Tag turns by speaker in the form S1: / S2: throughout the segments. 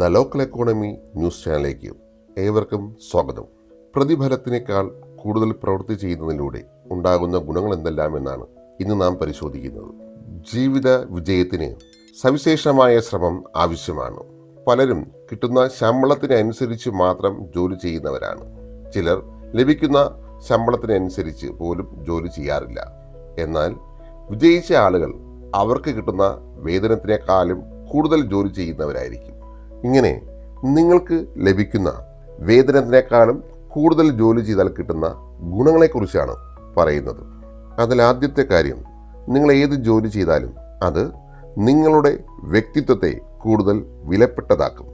S1: The local economy news ചാനലിലേക്ക് ഏവർക്കും സ്വാഗതം. പ്രതിഫലത്തിനേക്കാൾ കൂടുതൽ പ്രവൃത്തി ചെയ്യുന്നതിലൂടെ ഉണ്ടാകുന്ന ഗുണങ്ങൾ എന്തെല്ലാം എന്നാണ് ഇന്ന് നാം പരിശോധിക്കുന്നത്. ജീവിത വിജയത്തിന് സവിശേഷമായ ശ്രമം ആവശ്യമാണ്. പലരും കിട്ടുന്ന ശമ്പളത്തിനനുസരിച്ച് മാത്രം ജോലി ചെയ്യുന്നവരാണ്. ചിലർ ലഭിക്കുന്ന ശമ്പളത്തിനനുസരിച്ച് പോലും ജോലി ചെയ്യാറില്ല. എന്നാൽ വിജയിച്ച ആളുകൾ അവർക്ക് കിട്ടുന്ന വേതനത്തിനേക്കാളും കൂടുതൽ ജോലി ചെയ്യുന്നവരായിരിക്കും. ഇങ്ങനെ നിങ്ങൾക്ക് ലഭിക്കുന്ന വേതനത്തിനേക്കാളും കൂടുതൽ ജോലി ചെയ്താൽ കിട്ടുന്ന ഗുണങ്ങളെക്കുറിച്ചാണ് പറയുന്നത്. അതിൽ ആദ്യത്തെ കാര്യം നിങ്ങൾ ഏത് ജോലി ചെയ്താലും അത് നിങ്ങളുടെ വ്യക്തിത്വത്തെ കൂടുതൽ വിലപ്പെട്ടതാക്കും.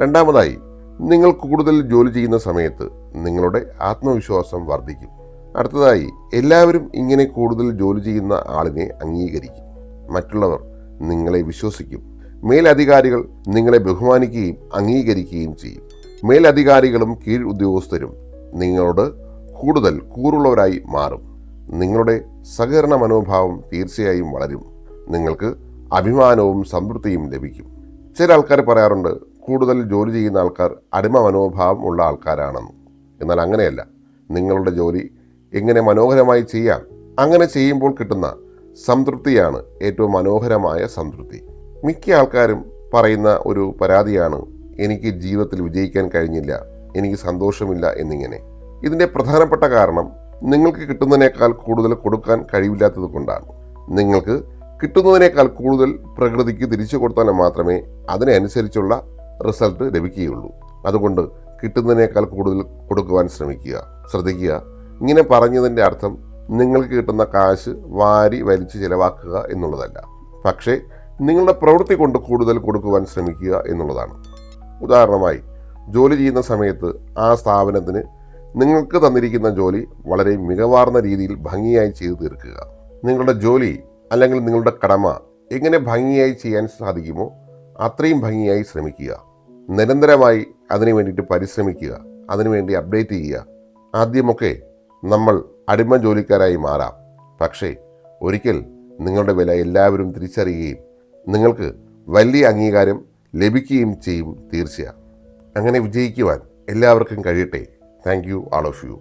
S1: രണ്ടാമതായി നിങ്ങൾ കൂടുതൽ ജോലി ചെയ്യുന്ന സമയത്ത് നിങ്ങളുടെ ആത്മവിശ്വാസം വർദ്ധിക്കും. അടുത്തതായി എല്ലാവരും ഇങ്ങനെ കൂടുതൽ ജോലി ചെയ്യുന്ന ആളിനെ അംഗീകരിക്കും. മറ്റുള്ളവർ നിങ്ങളെ വിശ്വസിക്കും. മേലധികാരികൾ നിങ്ങളെ ബഹുമാനിക്കുകയും അംഗീകരിക്കുകയും ചെയ്യും. മേലധികാരികളും കീഴ് ഉദ്യോഗസ്ഥരും നിങ്ങളോട് കൂടുതൽ കൂറുള്ളവരായി മാറും. നിങ്ങളുടെ സഹകരണ മനോഭാവം തീർച്ചയായും വളരും. നിങ്ങൾക്ക് അഭിമാനവും സംതൃപ്തിയും ലഭിക്കും. ചില ആൾക്കാർ പറയാറുണ്ട് കൂടുതൽ ജോലി ചെയ്യുന്ന ആൾക്കാർ അടിമ മനോഭാവം ഉള്ള ആൾക്കാരാണെന്ന്. എന്നാൽ അങ്ങനെയല്ല. നിങ്ങളുടെ ജോലി എങ്ങനെ മനോഹരമായി ചെയ്യാം? അങ്ങനെ ചെയ്യുമ്പോൾ കിട്ടുന്ന സംതൃപ്തിയാണ് ഏറ്റവും മനോഹരമായ സംതൃപ്തി. മിക്ക ആൾക്കാരും പറയുന്ന ഒരു പരാതിയാണ് എനിക്ക് ജീവിതത്തിൽ വിജയിക്കാൻ കഴിഞ്ഞില്ല എനിക്ക് സന്തോഷമില്ല എന്നിങ്ങനെ. ഇതിന്റെ പ്രധാനപ്പെട്ട കാരണം നിങ്ങൾക്ക് കിട്ടുന്നതിനേക്കാൾ കൂടുതൽ കൊടുക്കാൻ കഴിവില്ലാത്തത് കൊണ്ടാണ്. നിങ്ങൾക്ക് കിട്ടുന്നതിനേക്കാൾ കൂടുതൽ പ്രകൃതിക്ക് തിരിച്ചു കൊടുത്താൽ മാത്രമേ അതിനനുസരിച്ചുള്ള റിസൾട്ട് ലഭിക്കുകയുള്ളൂ. അതുകൊണ്ട് കിട്ടുന്നതിനേക്കാൾ കൂടുതൽ കൊടുക്കുവാൻ ശ്രമിക്കുക. ശ്രദ്ധിക്കുക. ഇങ്ങനെ പറഞ്ഞതിന്റെ അർത്ഥം നിങ്ങൾക്ക് കിട്ടുന്ന കാശ് വാരി വലിച്ചു ചിലവാക്കുക എന്നുള്ളതല്ല. പക്ഷേ നിങ്ങളുടെ പ്രവൃത്തി കൊണ്ട് കൂടുതൽ കൊടുക്കുവാൻ ശ്രമിക്കുക എന്നുള്ളതാണ്. ഉദാഹരണമായി ജോലി ചെയ്യുന്ന സമയത്ത് ആ സ്ഥാപനത്തിന് നിങ്ങൾക്ക് തന്നിരിക്കുന്ന ജോലി വളരെ മികവാർന്ന രീതിയിൽ ഭംഗിയായി ചെയ്തു തീർക്കുക. നിങ്ങളുടെ ജോലി അല്ലെങ്കിൽ നിങ്ങളുടെ കടമ എങ്ങനെ ഭംഗിയായി ചെയ്യാൻ സാധിക്കുമോ അത്രയും ഭംഗിയായി ശ്രമിക്കുക. നിരന്തരമായി അതിനു വേണ്ടിയിട്ട് പരിശ്രമിക്കുക അതിനുവേണ്ടി അപ്ഡേറ്റ് ചെയ്യുക. ആദ്യമൊക്കെ നമ്മൾ അടിമ ജോലിക്കാരായി മാറാം. പക്ഷേ ഒരിക്കൽ നിങ്ങളുടെ വില എല്ലാവരും തിരിച്ചറിയുകയും നിങ്ങൾക്ക് വലിയ അംഗീകാരം ലഭിക്കുകയും ചെയ്യും തീർച്ചയാണ് അങ്ങനെ വിജയിക്കുവാൻ എല്ലാവർക്കും കഴിയട്ടെ. Thank you all of you